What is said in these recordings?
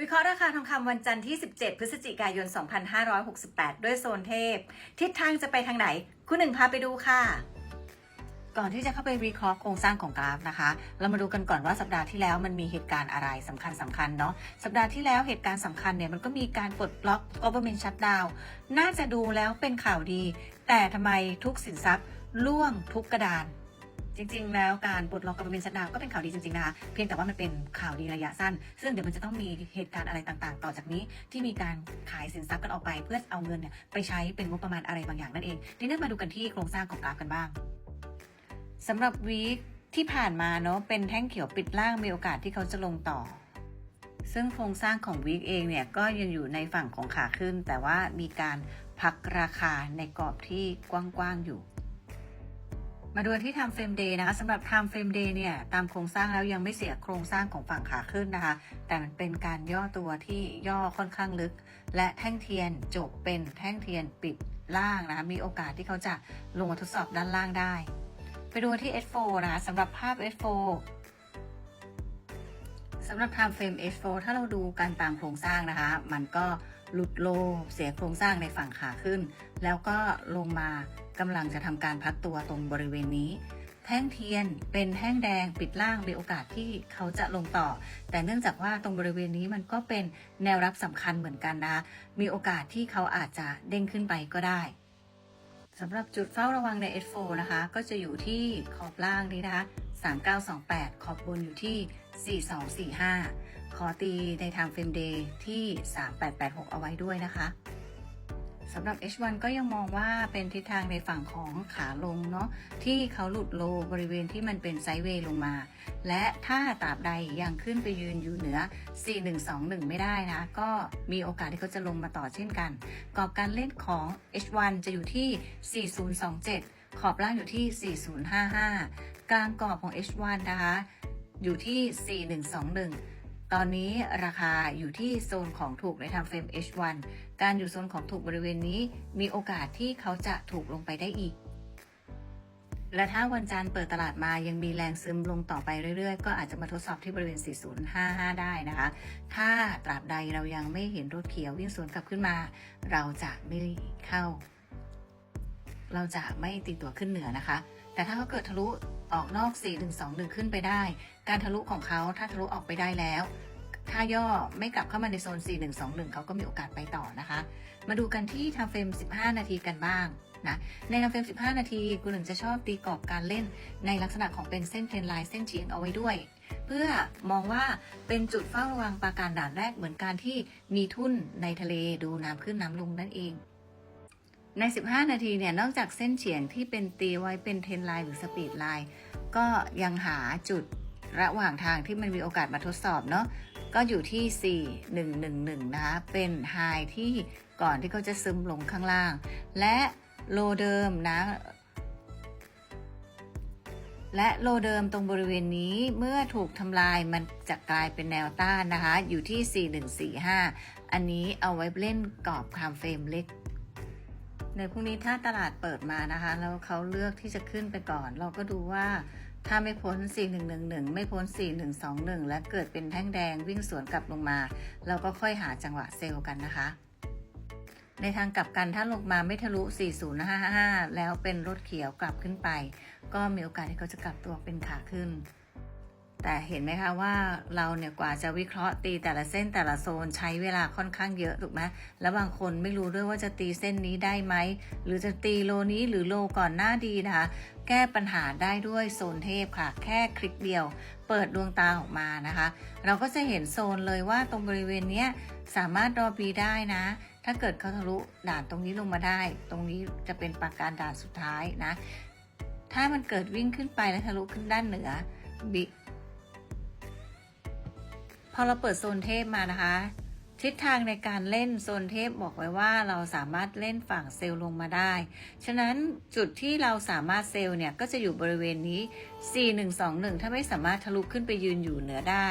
วิเคราะห์ราคาทองคำวันจันทร์ที่ 17 พฤศจิกายน 2568 ด้วยโซนเทพ ทิศทางจะไปทางไหน คุณหนึ่งพาไปดูค่ะ ก่อนที่จะเข้าไปวิเคราะห์โครงสร้างของกราฟนะคะ เรามาดูกันก่อนว่าสัปดาห์ที่แล้วมันมีเหตุการณ์อะไรสำคัญสำคัญเนาะ สัปดาห์ที่แล้วเหตุการณ์สำคัญเนี่ยมันก็มีการปลดล็อก government shutdown น่าจะดูแล้วเป็นข่าวดี แต่ทำไมทุกสินทรัพย์ล่วงทุกกระดาน จริง ๆ แล้วการปลดล็อก government shutdown ก็เป็นข่าวดีจริงๆนะคะเพียงแต่ว่ามันเป็นข่าวดีระยะสั้น ซึ่งเดี๋ยวมันจะต้องมีเหตุการณ์อะไรต่างๆ ต่อจากนี้ที่มีการขายสินทรัพย์กันออกไป เพื่อเอาเงินเนี่ยไปใช้เป็นงบประมาณอะไรบางอย่างนั่นเองทีนี้มาดูกันที่โครงสร้างของกราฟกันบ้างสำหรับวีคที่ผ่านมาเนาะเป็นแท่งเขียวปิดล่างมีโอกาสที่เขาจะลงต่อ ซึ่งโครงสร้างของวีคเองเนี่ยก็ยังอยู่ในฝั่งของขาขึ้น แต่ว่ามีการพักราคาในกรอบที่กว้างๆอยู่ มาดูที่ time frame day นะคะสำหรับ time frame day เนี่ยตามโครงสร้างแล้วยังไม่เสียโครงสร้างของฝั่งขาขึ้นนะคะ แต่มันเป็นการย่อตัวที่ย่อค่อนข้างลึก และแท่งเทียนจบเป็นแท่งเทียนปิดล่างนะคะมีโอกาสที่เขาจะลงมาทดสอบด้านล่างได้ ไปดูที่ S4 นะคะสำหรับภาพ S4 สำหรับ time frame S4 ถ้าเราดูการตามโครงสร้างนะคะ มันก็ หลุดโล เสียโครงสร้างในฝั่งขาขึ้น แล้วก็ลงมากำลังจะทำการพักตัวตรงบริเวณนี้ แท่งเทียนเป็นแท่งแดงปิดล่างมีโอกาสที่เขาจะลงต่อ แต่เนื่องจากว่าตรงบริเวณนี้มันก็เป็นแนวรับสำคัญเหมือนกันนะ มีโอกาสที่เขาอาจจะเด้งขึ้นไปก็ได้สำหรับจุดเฝ้าระวังใน S4 นะคะ ก็จะอยู่ที่ขอบล่างนี้นะคะ 3928 ขอบบนอยู่ที่ 4245 ขอตีใน time frame day ที่ 3886 เอาไว้ด้วยนะคะสำหรับ H1 ก็ยังมองว่าเป็นทิศทางในฝั่งของขาลงเนาะที่เขาหลุดโลบริเวณที่มันเป็นไซด์เวย์ลงมา และถ้าตราบใดยังขึ้นไปยืนอยู่เหนือ 4121 ไม่ได้นะ ก็มีโอกาสที่เขาจะลงมาต่อเช่นกัน กรอบการเล่นของ H1 จะอยู่ที่ 4027 ขอบล่างอยู่ที่ 4055 กลางกรอบของ H1 นะคะ อยู่ที่ 4121 ตอนนี้ราคาอยู่ที่โซนของถูกในทางเฟรม H1 การอยู่โซนของถูกบริเวณนี้ มีโอกาสที่เขาจะถูกลงไปได้อีก และถ้าวันจันทร์เปิดตลาดมายังมีแรงซึมลงต่อไปเรื่อยๆ ก็อาจจะมาทดสอบที่บริเวณ 4055 ได้นะคะ ถ้าตราบใดเรายังไม่เห็นรถเขียววิ่งสวนกลับขึ้นมา เราจะไม่เข้า เราจะไม่ตีตัวขึ้นเหนือนะคะ แต่ถ้าเขาเกิดทะลุ ออกนอก 4 1 2 1 ขึ้นไปได้ การทะลุของเขาถ้าทะลุออกไปได้แล้ว ถ้าย่อไม่กลับเข้ามาในโซน 4 1 2 1 เขาก็มีโอกาสไปต่อนะคะ มาดูกันที่ทำเฟรม 15 นาทีกันบ้างนะในทำเฟรม 15 นาทีคุณหนึ่งจะชอบตีกรอบการเล่นในลักษณะของเป็นเส้นเทรนไลน์เส้นเฉียงเอาไว้ด้วย เพื่อมองว่าเป็นจุดเฝ้าระวังปราการด่านแรกเหมือนการที่มีทุ่นในทะเลดูน้ำขึ้นน้ำลงนั่นเอง ใน 15 นาทีเนี่ยนอกจากเส้นเฉียงที่เป็นตีไว้เป็นเทรนไลน์หรือสปีดไลน์ก็ยังหาจุดระหว่างทางที่มันมีโอกาสมาทดสอบเนาะก็อยู่ที่ 4111 นะคะ เป็นไฮที่ก่อนที่เขาจะซึมลงข้างล่าง และโลเดิมนะ และโลเดิมตรงบริเวณนี้เมื่อถูกทำลายมันจะกลายเป็นแนวต้านนะคะ อยู่ที่ 4145 อันนี้เอาไว้เล่นกรอบคามเฟรมเล็ก ในพรุ่งนี้ถ้าตลาดเปิดมานะคะ แล้วเขาเลือกที่จะขึ้นไปก่อน เราก็ดูว่าถ้าไม่พ้น 4111 ไม่พ้น 4121 และเกิดเป็นแท่งแดงวิ่งสวนกลับลงมา เราก็ค่อยหาจังหวะเซลล์กันนะคะ ในทางกลับกันถ้าลงมาไม่ทะลุ 4055 แล้วเป็นรถเขียวกลับขึ้นไป ก็มีโอกาสที่เขาจะกลับตัวเป็นขาขึ้น แต่เห็นไหมคะว่าเราเนี่ยกว่าจะวิเคราะห์ตีแต่ละเส้นแต่ละโซนใช้เวลาค่อนข้างเยอะถูกไหมแล้วบางคนไม่รู้ด้วยว่าจะตีเส้นนี้ได้ไหม หรือจะตีโลนี้หรือโลก่อนหน้าดีนะคะ แก้ปัญหาได้ด้วยโซนเทพค่ะ แค่คลิกเดียว เปิดดวงตาออกมานะคะ เราก็จะเห็นโซนเลยว่าตรงบริเวณเนี้ยสามารถรอบีได้นะ ถ้าเกิดเขาทะลุด่านตรงนี้ลงมาได้ ตรงนี้จะเป็นปากการด่านสุดท้ายนะ ถ้ามันเกิดวิ่งขึ้นไปแล้วทะลุขึ้นด้านเหนือบิ พอเราเปิดโซนเทพมานะคะ ทิศทางในการเล่นโซนเทพบอกไว้ว่าเราสามารถเล่นฝั่งเซลล์ลงมาได้ ฉะนั้นจุดที่เราสามารถเซลล์เนี่ยก็จะอยู่บริเวณนี้ 4121 ถ้าไม่สามารถทะลุขึ้นไปยืนอยู่เหนือได้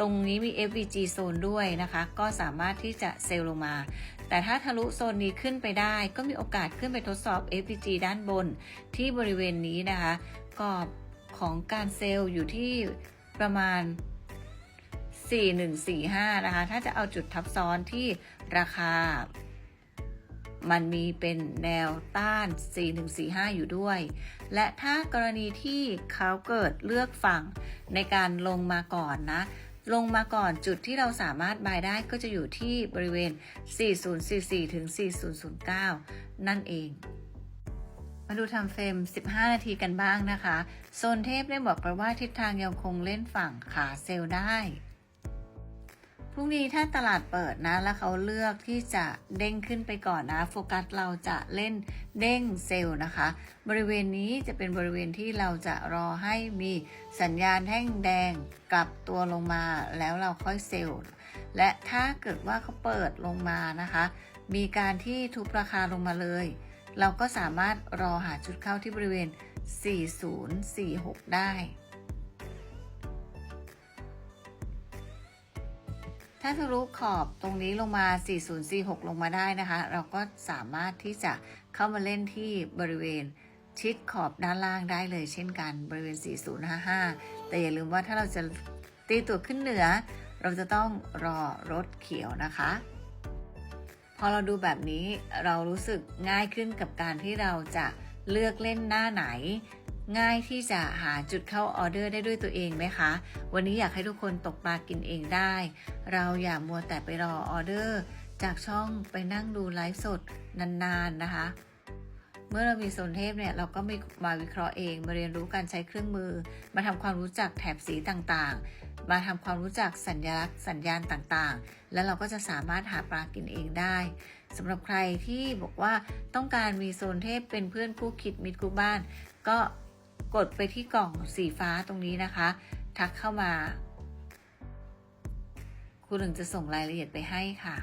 ตรงนี้มี FVG โซนด้วยนะคะ ก็สามารถที่จะเซลล์ลงมา แต่ถ้าทะลุโซนนี้ขึ้นไปได้ ก็มีโอกาสขึ้นไปทดสอบ FVG ด้านบนที่บริเวณนี้นะคะกรอบของการเซลล์อยู่ที่ประมาณ 4145 นะคะ ถ้าจะเอาจุดทับซ้อนที่ราคา มันมีเป็นแนวต้าน 4145 อยู่ด้วย และถ้ากรณีที่เขาเกิดเลือกฝั่งในการลงมาก่อนนะ ลงมาก่อนจุดที่เราสามารถบายได้ก็จะอยู่ที่บริเวณ 4044 ถึง 4009 นั่นเองมาดูทำเฟรม 15 นาทีกันบ้างนะคะ โซนเทพได้บอกไปว่าทิศทางยังคงเล่นฝั่งขาเซลได้ พรุ่งนี้ถ้าตลาดเปิดนะ แล้วเขาเลือกที่จะเด้งขึ้นไปก่อนนะ โฟกัสเราจะเล่นเด้งเซลล์นะคะ บริเวณนี้จะเป็นบริเวณที่เราจะรอให้มีสัญญาณแท่งแดงกลับตัวลงมาแล้วเราค่อยเซลล์และถ้าเกิดว่าเขาเปิดลงมานะคะ มีการที่ทุบราคาลงมาเลย เราก็สามารถรอหาจุดเข้าที่บริเวณ 4046 ได้ ถ้าทะลุขอบตรงนี้ลงมา 4046 ลงมาได้นะคะ เราก็สามารถที่จะเข้ามาเล่นที่บริเวณชิดขอบด้านล่างได้เลย เช่นกันบริเวณ 4055 แต่อย่าลืมว่าถ้าเราจะตีตัวขึ้นเหนือ เราจะต้องรอรถเขียวนะคะ พอเราดูแบบนี้เรารู้สึกง่ายขึ้นกับการที่เราจะเลือกเล่นหน้าไหน ง่ายที่จะหาจุดเข้าออเดอร์ได้ด้วยตัวเองไหมคะ วันนี้อยากให้ทุกคนตกปลากินเองได้ เราอย่ามัวแต่ไปรอออเดอร์ จากช่องไปนั่งดูไลฟ์สดนานๆนะคะ เมื่อเรามีโซนเทพเนี่ยเราก็มีมาวิเคราะห์เอง มาเรียนรู้การใช้เครื่องมือ มาทำความรู้จักแถบสีต่างๆ มาทำความรู้จักสัญลักษณ์สัญญาณต่างๆ แล้วเราก็จะสามารถหาปลากินเองได้สำหรับใครที่บอกว่าต้องการมีโซนเทพเป็นเพื่อนคู่คิดมิตรคู่บ้าน ก็ กดไปที่กล่องสีฟ้าตรงนี้นะคะ ทักเข้ามาคุณหนึ่งจะส่งรายละเอียดไปให้ค่ะ